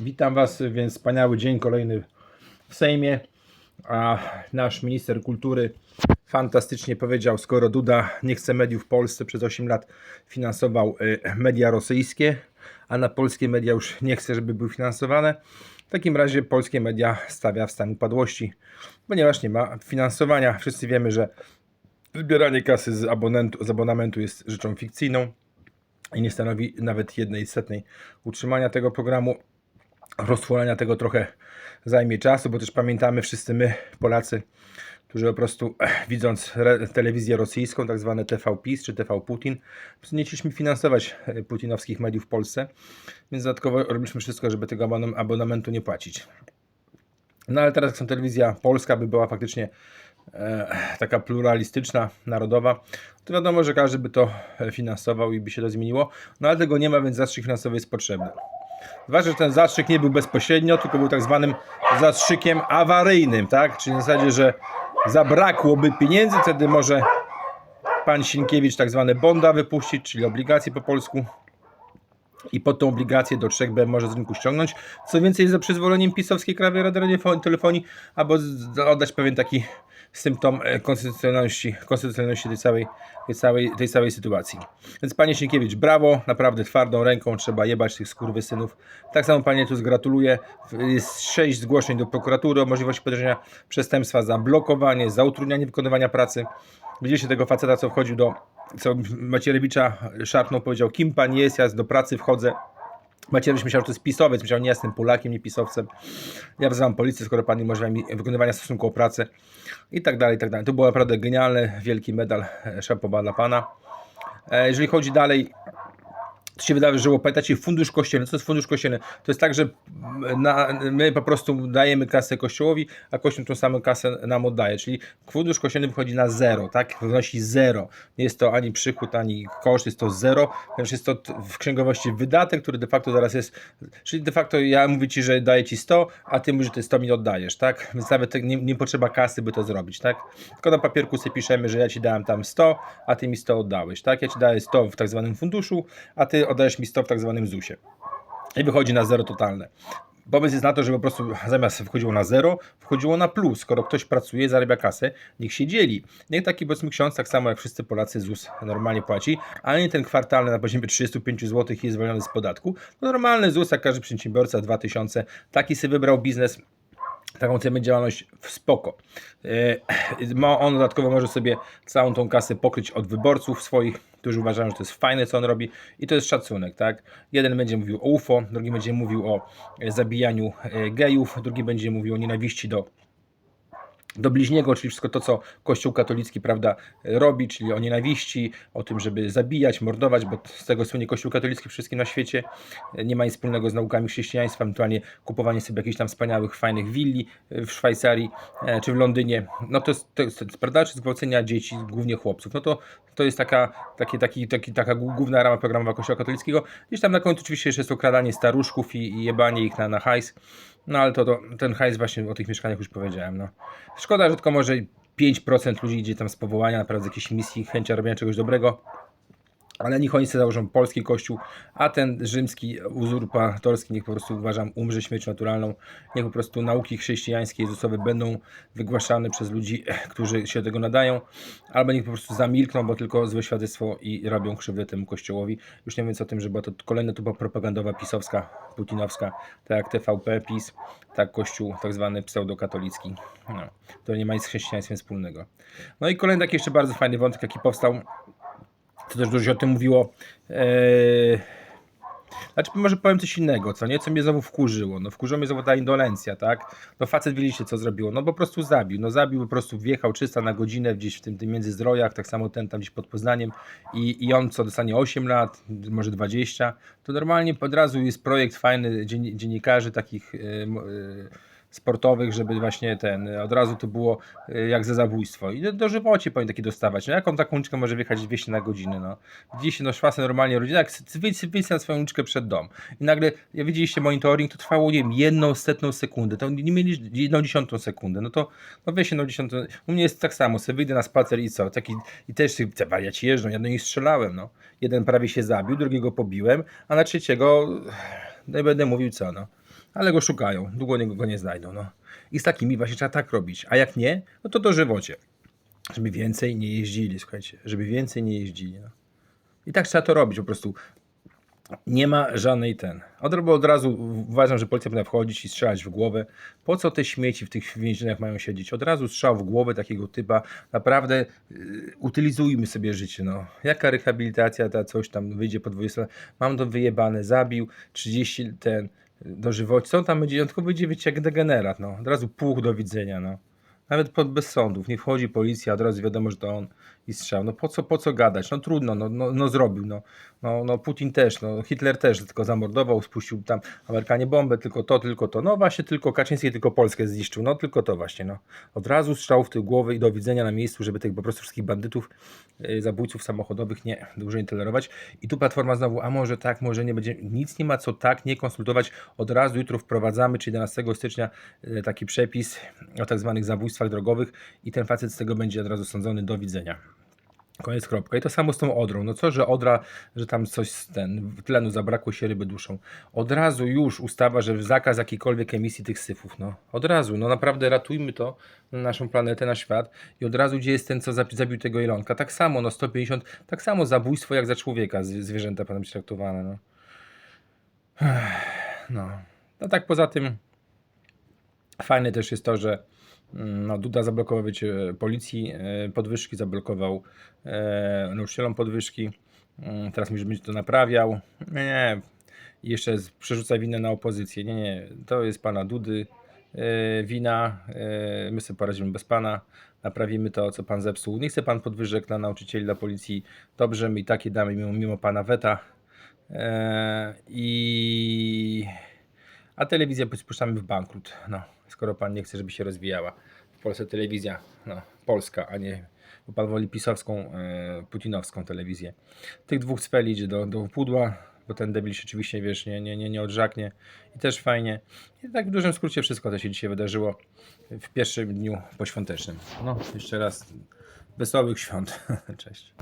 Witam Was, więc wspaniały dzień kolejny w Sejmie. A nasz minister kultury fantastycznie powiedział, skoro Duda nie chce mediów w Polsce, przez 8 lat finansował y, media rosyjskie, a na polskie media już nie chce, żeby były finansowane. W takim razie polskie media stawia w stan upadłości, ponieważ nie ma finansowania. Wszyscy wiemy, że wybieranie kasy z, abonentu, z abonamentu jest rzeczą fikcyjną i nie stanowi nawet jednej setnej utrzymania tego programu. Roztworzenia tego trochę zajmie czasu, bo też pamiętamy wszyscy my, Polacy, którzy po prostu eh, widząc telewizję rosyjską, tak zwane TV PiS czy TV Putin, nie chcieliśmy finansować e, putinowskich mediów w Polsce, więc dodatkowo robiliśmy wszystko, żeby tego abonam- abonamentu nie płacić. No ale teraz jak telewizja polska, by była faktycznie e, taka pluralistyczna, narodowa, to wiadomo, że każdy by to finansował i by się to zmieniło. No ale tego nie ma, więc zastrzyk finansowy jest potrzebny. Zwłaszcza, że ten zastrzyk nie był bezpośrednio, tylko był tak zwanym zastrzykiem awaryjnym, tak? Czyli w zasadzie, że zabrakłoby pieniędzy, wtedy może pan Sienkiewicz tak zwane bonda wypuścić, czyli obligacje po polsku i pod tą obligację do 3B może z rynku ściągnąć. Co więcej, za przyzwoleniem pisowskiej Rady Radiofonii albo oddać pewien taki symptom e, konstytucjonalności, konstytucjonalności tej całej, tej, całej, tej całej sytuacji. Więc panie Sienkiewicz, brawo, naprawdę twardą ręką trzeba jebać tych skurwysynów. Tak samo panie tu gratuluję. Jest sześć zgłoszeń do prokuratury o możliwości podejrzenia przestępstwa za blokowanie, za utrudnianie wykonywania pracy. Widzieliście tego faceta, co wchodził do, co Macierewicza szarpnął, powiedział, kim pan jest, ja do pracy wchodzę. Macierewicz myślał, że to jest pisowiec, myślał, nie jestem Polakiem, nie pisowcem. Ja wzywam policję, skoro pan nie umożliwia mi wykonywania stosunku o pracę i tak dalej, i tak dalej. To było naprawdę genialne, wielki medal, e, szapoba dla pana. E, Jeżeli chodzi dalej, to się wydarzyło, pamiętacie, fundusz kościelny. Co jest fundusz kościelny? To jest tak, że na, my po prostu dajemy kasę kościołowi, a kościół tą samą kasę nam oddaje. Czyli fundusz kościelny wychodzi na zero, tak? Wynosi zero. Nie jest to ani przychód, ani koszt, jest to zero, ponieważ jest to w księgowości wydatek, który de facto zaraz jest. Czyli de facto ja mówię ci, że daję ci 100, a ty mówisz, że ty 100 mi oddajesz, tak? Więc nawet tak nie, nie potrzeba kasy, by to zrobić, tak? Tylko na papierku sobie piszemy, że ja ci dałem tam 100, a ty mi 100 oddałeś, tak? Ja ci daję 100 w tak zwanym funduszu, a ty oddajesz mi 100 w tak zwanym ZUS-ie. I wychodzi na zero totalne. Pomysł jest na to, żeby po prostu zamiast wchodziło na zero, wchodziło na plus. Skoro ktoś pracuje, zarabia kasę, niech się dzieli. Niech taki powiedzmy ksiądz, tak samo jak wszyscy Polacy, ZUS normalnie płaci, ale nie ten kwartalny na poziomie 35 zł jest zwolniony z podatku. To normalny ZUS, jak każdy przedsiębiorca, 2000. Taki sobie wybrał biznes, taką cenę działalność w spoko. E, Ma on dodatkowo może sobie całą tą kasę pokryć od wyborców swoich, którzy uważają, że to jest fajne, co on robi i to jest szacunek, tak? Jeden będzie mówił o UFO, drugi będzie mówił o e, zabijaniu e, gejów, drugi będzie mówił o nienawiści do do bliźniego, czyli wszystko to, co Kościół katolicki prawda, robi, czyli o nienawiści, o tym, żeby zabijać, mordować, bo z tego słynie Kościół katolicki wszystkim na świecie. Nie ma nic wspólnego z naukami chrześcijaństwa, ewentualnie kupowanie sobie jakichś tam wspaniałych, fajnych willi w Szwajcarii e, czy w Londynie. No to jest, to jest, prawda, czy zgwałcenia dzieci, głównie chłopców. No to, to jest taka, taki, taki, taki, taka głó- główna rama programowa Kościoła katolickiego. Gdzieś tam na końcu oczywiście jeszcze jest okradanie staruszków i, i jebanie ich na, na hajs. No ale to, to ten hajs właśnie o tych mieszkaniach już powiedziałem. No. Szkoda, że tylko może 5% ludzi idzie tam z powołania, naprawdę z jakiejś misji, chęcia robienia czegoś dobrego. Ale niech oni sobie założą polski kościół, a ten rzymski, uzurpatorski, niech po prostu uważam, umrze śmiercią naturalną. Niech po prostu nauki chrześcijańskie, jezusowe będą wygłaszane przez ludzi, którzy się tego nadają, albo niech po prostu zamilkną, bo tylko złe świadectwo i robią krzywdę temu kościołowi. Już nie mówiąc o tym, że była to kolejna tuba propagandowa pisowska, putinowska, tak jak TVP, PiS, tak kościół tak zwany pseudokatolicki, no, to nie ma nic z chrześcijaństwem wspólnego. No i kolejny taki jeszcze bardzo fajny wątek, jaki powstał, to też dużo się o tym mówiło. Eee... Znaczy, może powiem coś innego, co nie? Co mnie znowu wkurzyło. No, wkurzyła mnie znowu ta indolencja, tak? No, facet widzieliście, co zrobiło. No, po prostu zabił. No, zabił, po prostu wjechał 300 na godzinę gdzieś w tym, tym międzyzdrojach, tak samo ten tam gdzieś pod Poznaniem. I, I on, co dostanie 8 lat, może 20, to normalnie od razu jest projekt fajny dzien, dziennikarzy takich. Yy, yy, sportowych, żeby właśnie ten, od razu to było y, jak za zabójstwo. I do, dożywocie powinien taki dostawać. No jak on taką uliczkę może wjechać 200 na godzinę, no. Widzieliście, no szwasy normalnie rodzina, jak wyjść na swoją uliczkę przed dom. I nagle, jak widzieliście monitoring, to trwało, nie wiem, jedną setną sekundę, to nie mieli jedną dziesiątą sekundę, no to, no weź jedną dziesiątą, u mnie jest tak samo, sobie wyjdę na spacer i co, taki, i też te wariaci jeżdżą, ja do nich strzelałem, no. Jeden prawie się zabił, drugiego pobiłem, a na trzeciego, no i będę mówił co, no. Ale go szukają, długo nie- go nie znajdą. No. I z takimi właśnie trzeba tak robić. A jak nie, no to dożywocie. Żeby więcej nie jeździli, słuchajcie, żeby więcej nie jeździli. No. I tak trzeba to robić po prostu. Nie ma żadnej ten. Od, bo od razu uważam, że policja powinna wchodzić i strzelać w głowę. Po co te śmieci w tych więzieniach mają siedzieć? Od razu strzał w głowę takiego typa. Naprawdę y, utylizujmy sobie życie. No. Jaka rehabilitacja, ta coś tam wyjdzie po 20 lat. Mam to wyjebane, zabił 30 ten on tam będzie? On tylko wyjdzie, wiecie, jak degenerat. No. Od razu puch do widzenia. No. Nawet pod, bez sądów. Nie wchodzi policja, od razu wiadomo, że to on i strzał. No po co, po co gadać? No trudno, no, no, no zrobił. No. No, no Putin też, no Hitler też tylko zamordował, spuścił tam Amerykanie bombę, tylko to, tylko to. No właśnie, tylko Kaczyński tylko Polskę zniszczył. No tylko to właśnie, no. Od razu strzał w tył głowy i do widzenia na miejscu, żeby tych po prostu wszystkich bandytów, yy, zabójców samochodowych nie dłużej tolerować. I tu Platforma znowu, a może tak, może nie będzie. Nic nie ma co tak nie konsultować. Od razu jutro wprowadzamy, czyli 11 stycznia yy, taki przepis o tak zwanych zabójstwach drogowych i ten facet z tego będzie od razu sądzony. Do widzenia. Koniec kropka. I to samo z tą Odrą. No co, że Odra, że tam coś z ten, tlenu zabrakło się ryby duszą. Od razu już ustawa, że zakaz jakiejkolwiek emisji tych syfów. No od razu. No naprawdę ratujmy to, naszą planetę, nasz świat. I od razu gdzie jest ten, co zabi- zabił tego jelonka. Tak samo, no 150, tak samo zabójstwo jak za człowieka. Zwierzęta powinny być traktowane. No. No. No tak poza tym Fajne też jest to, że no, Duda zablokował wiecie, policji e, podwyżki, zablokował e, nauczycielom podwyżki. Mm, Teraz mówi, że będzie to naprawiał. Nie, nie. Jeszcze przerzuca winę na opozycję. Nie, nie. To jest pana Dudy e, wina. E, my sobie poradzimy bez pana. Naprawimy to, co pan zepsuł. Nie chce pan podwyżek dla nauczycieli, dla policji. Dobrze, my i takie damy mimo, mimo pana weta. E, I a telewizję spuszczamy w bankrut. No, skoro pan nie chce, żeby się rozwijała. W Polsce telewizja, no, polska, a nie, bo pan woli pisowską, e, putinowską telewizję. Tych dwóch idzie do, do pudła, bo ten debil się oczywiście, wiesz, nie, nie, nie, nie odżaknie. I też fajnie. I tak w dużym skrócie wszystko to się dzisiaj wydarzyło w pierwszym dniu poświątecznym. No, jeszcze raz wesołych świąt. Cześć.